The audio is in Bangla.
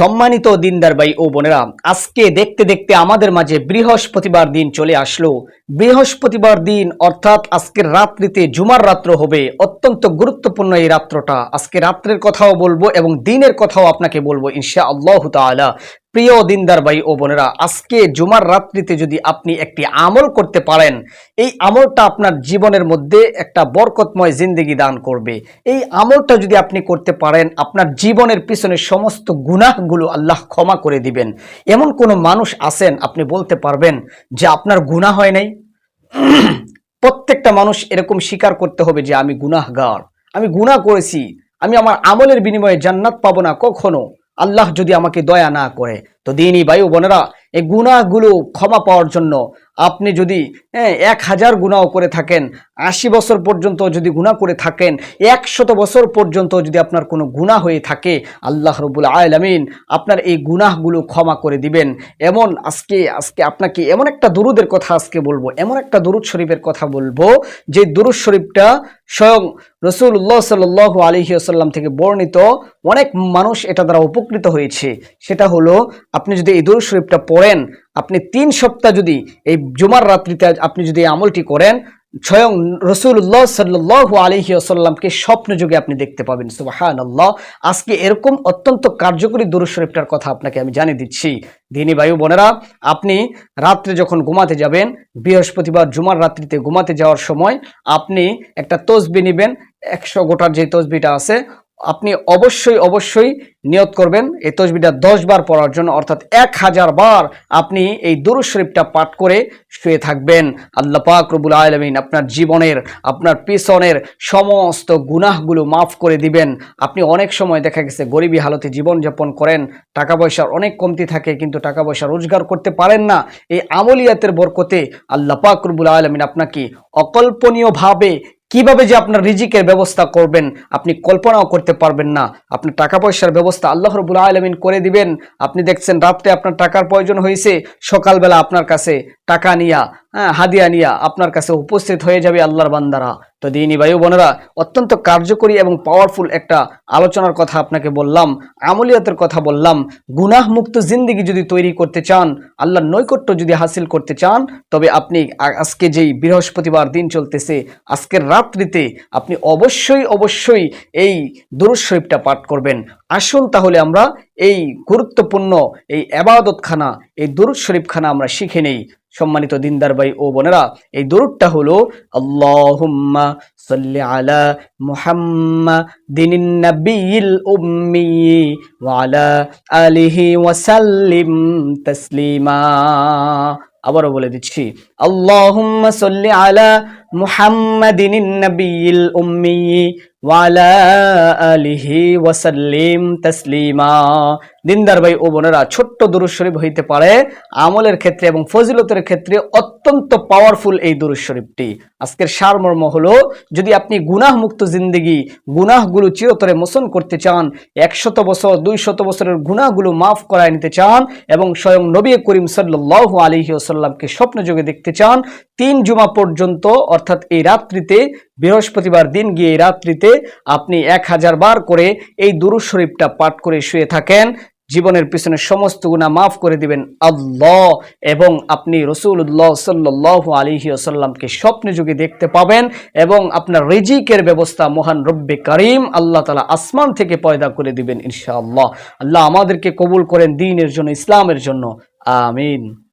সম্মানিত দিনদার ভাই ও বোনেরা, আজকে দেখতে দেখতে আমাদের মাঝে বৃহস্পতিবার দিন চলে আসলো। বৃহস্পতিবার দিন অর্থাৎ আজকের রাত্রিতে জুমার রাত্র হবে, অত্যন্ত গুরুত্বপূর্ণ এই রাত্রটা। আজকে রাত্রের কথাও বলব এবং দিনের কথাও আপনাকে বলব ইনশা আল্লাহ তাআলা। প্রিয় দিনদার ভাই ও বোনেরা, আজকে জুমার রাত্রিতে যদি আপনি একটি আমল করতে পারেন, এই আমলটা আপনার জীবনের মধ্যে একটা বরকতময় জিন্দেগি দান করবে। এই আমলটা যদি আপনি করতে পারেন, আপনার জীবনের পিছনে সমস্ত গুনাহগুলো আল্লাহ ক্ষমা করে দিবেন। এমন কোনো মানুষ আছেন, আপনি বলতে পারবেন যে আপনার গুনাহ হয় নাই? প্রত্যেকটা মানুষ এরকম স্বীকার করতে হবে যে আমি গুনাহগার, আমি গুনাহ করেছি, আমি আমার আমলের বিনিময়ে জান্নাত পাবো না কখনো। আল্লাহ যদি আমাকে দয়া না করে, তো দিনই বায়ু বোনেরা, এই গুণাগুলো ক্ষমা পাওয়ার জন্য আপনি যদি এক হাজার গুণাও করে থাকেন, আশি বছর পর্যন্ত যদি গুণা করে থাকেন, একশত বছর পর্যন্ত যদি আপনার কোনো গুণা হয়ে থাকে, আল্লাহ রবুল আলমিন আপনার এই গুনাহগুলো ক্ষমা করে দিবেন। এমন আজকে আজকে আপনাকে এমন একটা দুরুদের কথা আজকে বলব, এমন একটা দুরুদ শরীফের কথা বলব, যে দুরুদ শরীফটা স্বয়ং রসুল্লাহ সাল আলহি আসাল্লাম থেকে বর্ণিত অনেক মানুষ এটা দ্বারা উপকৃত হয়েছে। সেটা হলো, আপনি যদি এই দুরুদ শরীফটা পড়েন আপনি তিন সপ্তাহ যদি এই জুমার রাত্রিতে আপনি যদি আমলটি করেন, স্বয়ং রসুল্লাহ সাল্লাহ আলহি আসাল্লামকে স্বপ্ন যুগে আপনি দেখতে পাবেন। সুবাহান আল্লাহ আজকে এরকম অত্যন্ত কার্যকরী দুরুদ শরীফটার কথা আপনাকে আমি জানিয়ে দিচ্ছি। দিনী বায়ু বোনেরা, আপনি রাত্রে যখন ঘুমাতে যাবেন, বৃহস্পতিবার জুমার রাত্রিতে ঘুমাতে যাওয়ার সময় আপনি একটা তসবি নেবেন, একশো গোটার যে তসবিটা আছে আপনি অবশ্যই অবশ্যই নিয়ত করবেন এই তসবিটা দশ বার পড়ার জন্য, অর্থাৎ এক হাজার বার আপনি এই দুরুদ শরীফটা পাঠ করে শুয়ে থাকবেন। আল্লাহ পাক রবুল আলমিন আপনার জীবনের, আপনার পিছনের সমস্ত গুনাহগুলো মাফ করে দিবেন। আপনি অনেক সময় দেখা গেছে গরিবী হালতে জীবনযাপন করেন টাকা পয়সার অনেক কমতি থাকে, কিন্তু টাকা পয়সা রোজগার করতে পারেন না। এই আমলিয়াতের বরকতে আল্লাহ পাক রবুল আলমিন আপনাকে অকল্পনীয়ভাবে কীভাবে যে আপনার রিজিকের ব্যবস্থা করবেন, আপনি কল্পনাও করতে পারবেন না। আপনি টাকা পয়সার ব্যবস্থা আল্লাহ রবুল আলমিন করে দিবেন। আপনি দেখছেন রাত্রে আপনার টাকার প্রয়োজন হয়েছে, সকালবেলা আপনার কাছে টাকা নিয়া হ্যাঁ হাদিয়া নিয়া আপনার কাছে উপস্থিত হয়ে যাবে আল্লাহর বান্দারা। তো দিনী বায়ু বোনেরা, অত্যন্ত কার্যকরী এবং পাওয়ারফুল একটা আলোচনার কথা আপনাকে বললাম, আমলিয়াতের কথা বললাম। গুনাহ মুক্ত জিন্দিগি যদি তৈরি করতে চান, আল্লাহর নৈকট্য যদি হাসিল করতে চান, তবে আপনি আজকে যেই বৃহস্পতিবার দিন চলতেছে, আজকের রাত্রিতে আপনি অবশ্যই অবশ্যই এই দুরুশরীফটা পাঠ করবেন। আসুন তাহলে আমরা এই গুরুত্বপূর্ণ এই আবাদতখানা, এই দুরুদ শরীফখানা আমরা শিখে নেই। সম্মানিত দিনদার ভাই ও বোনেরা, এই দরুদটা হলো, আল্লাহুম্মা সাল্লি আলা মুহাম্মাদিন নাবিয়িল উম্মি ওয়া আলা আলিহি ওয়া সাল্লিম তাসলিমা। আবারও বলে দিচ্ছি, আল্লাহুম্মা সাল্লি আলা মুহাম্মাদিন নাবিয়িল উম্মি আলিহি তাসলিমা। দিনদার ভাই ও বোনেরা, ছোট্ট দুরুদ শরীফ হইতে পারে, আমলের ক্ষেত্রে এবং ফজিলতের ক্ষেত্রে অত্যন্ত পাওয়ারফুল এই দুরুদ শরীফটি আজকের সারমর্ম হলো, যদি আপনি গুনাহ মুক্ত জিন্দগি, গুনাহগুলো চিরতরে মোচন করতে চান, একশত বছর দুই শত বছরের গুনাহগুলো মাফ করায় নিতে চান এবং স্বয়ং নবী করিম সাল্লাহ আলহি আসাল্লামকে স্বপ্ন যোগে দেখতে চান, তিন জুমা পর্যন্ত অর্থাৎ এই রাত্রিতে, বৃহস্পতিবার দিন গিয়ে রাত্রিতে আপনি এক হাজার বার করে এই দুরুদ শরীফটা পাঠ করে শুয়ে থাকেন। জীবনের পিছনে সমস্ত গুণা মাফ করে দিবেন আল্লাহ এবং আপনি রসুল্লাহ সাল্লাহ আলিহি স্বপ্নে যুগে দেখতে পাবেন এবং আপনার রিজিকের ব্যবস্থা মহান রব্বে করিম আল্লাহ তালা আসমান থেকে পয়দা করে দিবেন ইনশাআল্লাহ। আল্লাহ আমাদেরকে কবুল করেন দিনের জন্য, ইসলামের জন্য। আমিন।